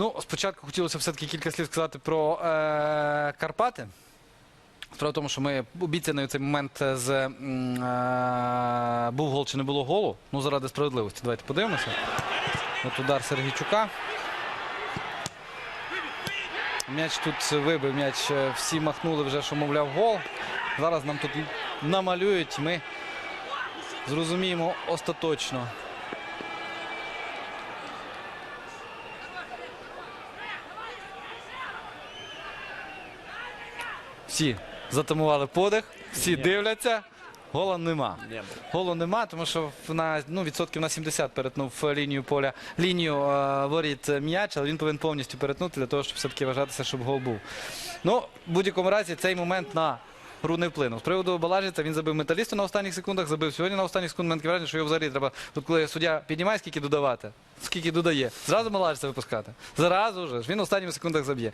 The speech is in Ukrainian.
Ну, спочатку хотілося все-таки кілька слів сказати про е, Карпати. Справа в тому, що ми обіцяний цей момент з е, був гол чи не було голу. Ну, заради справедливості. Давайте подивимося. От удар Сергійчука. М'яч тут вибив, м'яч е, всі махнули вже, що мовляв гол. Зараз нам тут намалюють. Ми зрозуміємо остаточно. Всі затамували подих, всі дивляться. Гола нема. Не. Голу нема, тому що на ну, відсотків на 70 перетнув лінію поля, лінію е, воріт е, м'яч, але він повинен повністю перетнути для того, щоб все-таки вважатися, щоб гол був. Ну, в будь-якому разі цей момент на гру не вплинув. З приводу Балажиця він забив металісту на останніх секундах, забив сьогодні на останніх секундах. Враження, що його взагалі треба. Тут коли суддя піднімає, скільки додавати, скільки додає. Зразу Балажиця випускати. Зразу ж. Він на останніх секундах заб'є.